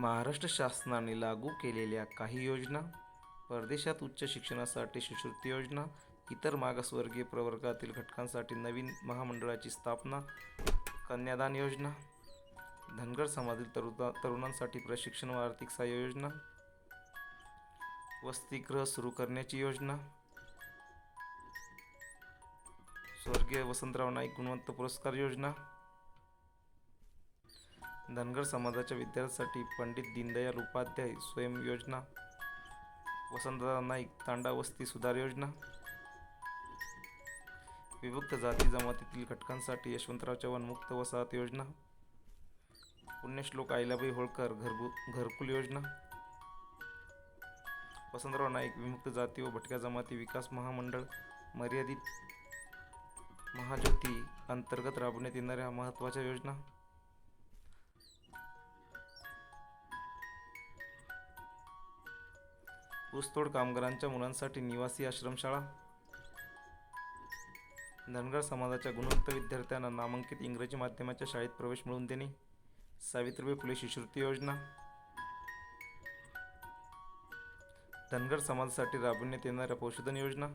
महाराष्ट्र शासनाने लागू केलेल्या काही योजना परदेशात उच्च शिक्षणासाठी शिष्यवृत्ती योजना इतर मागासवर्गीय प्रवर्गातील घटकांसाठी नवीन महामंडळाची स्थापना कन्यादान योजना धनगर समाजातील तरुता तरुणांसाठी प्रशिक्षण व आर्थिक सहाय्य योजना वसतिगृह सुरू करण्याची योजना स्वर्गीय वसंतराव नाईक गुणवंत पुरस्कार योजना धनगर समाजाच्या विद्यार्थ्यांसाठी पंडित दीनदयाल उपाध्याय स्वयं योजना वसंतराव नाईक तांडा वस्ती सुधार योजना विभक्त जाती जमातीतील घटकांसाठी यशवंतराव चव्हाण मुक्त वसाहत योजना पुण्यश्लोक आईलाबाई होळकर घरगु घरकुल योजना वसंतराव नाईक विमुक्त जाती व भटक्या जमाती विकास महामंडळ मर्यादित महाज्योती अंतर्गत राबवण्यात येणाऱ्या महत्त्वाच्या योजना ऊसतोड कामगारांच्या मुलांसाठी निवासी आश्रमशाळा. धनगर समाजाच्या गुणवंत विद्यार्थ्यांना नामांकित इंग्रजी माध्यमाच्या शाळेत प्रवेश मिळवून देणे. सावित्रीबाई फुले शिष्यवृत्ती योजना. धनगर समाजासाठी राबविण्यात येणाऱ्या पशुधन योजना.